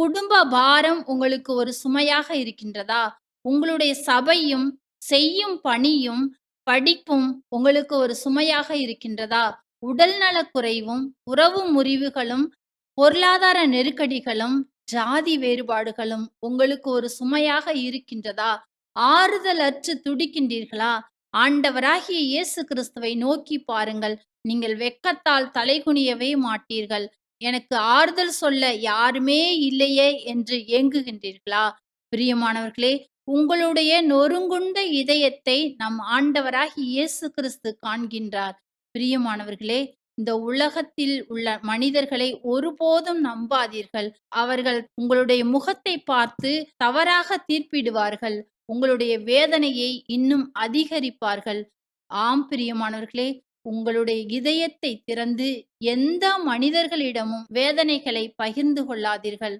குடும்ப பாரம் உங்களுக்கு ஒரு சுமையாக இருக்கின்றதா? உங்களுடைய சபையும், செய்யும் பணியும், படிப்பும் உங்களுக்கு ஒரு சுமையாக இருக்கின்றதா? உடல்நலக் குறைவும், உறவு முறிவுகளும், பொருளாதார நெருக்கடிகளும், ஜாதி வேறுபாடுகளும் உங்களுக்கு ஒரு சுமையாக இருக்கின்றதா? ஆறுதல் அற்று துடிக்கின்றீர்களா? ஆண்டவராகிய இயேசு கிறிஸ்துவை நோக்கி பாருங்கள். நீங்கள் வெட்கத்தால் தலைகுனியவே மாட்டீர்கள். எனக்கு ஆறுதல் சொல்ல யாருமே இல்லையே என்று ஏங்குகின்றீர்களா? பிரியமானவர்களே, உங்களுடைய நொறுங்குண்ட இதயத்தை நம் ஆண்டவராகி இயேசு கிறிஸ்து காண்கின்றார். பிரியமானவர்களே, இந்த உலகத்தில் உள்ள மனிதர்களை ஒருபோதும் நம்பாதீர்கள். அவர்கள் உங்களுடைய முகத்தை பார்த்து தவறாக தீர்ப்பிடுவார்கள். உங்களுடைய வேதனையை இன்னும் அதிகரிப்பார்கள். ஆம் பிரியமானவர்களே, உங்களுடைய இதயத்தை திறந்து எந்த மனிதர்களிடமும் வேதனைகளை பகிர்ந்து கொள்ளாதீர்கள்.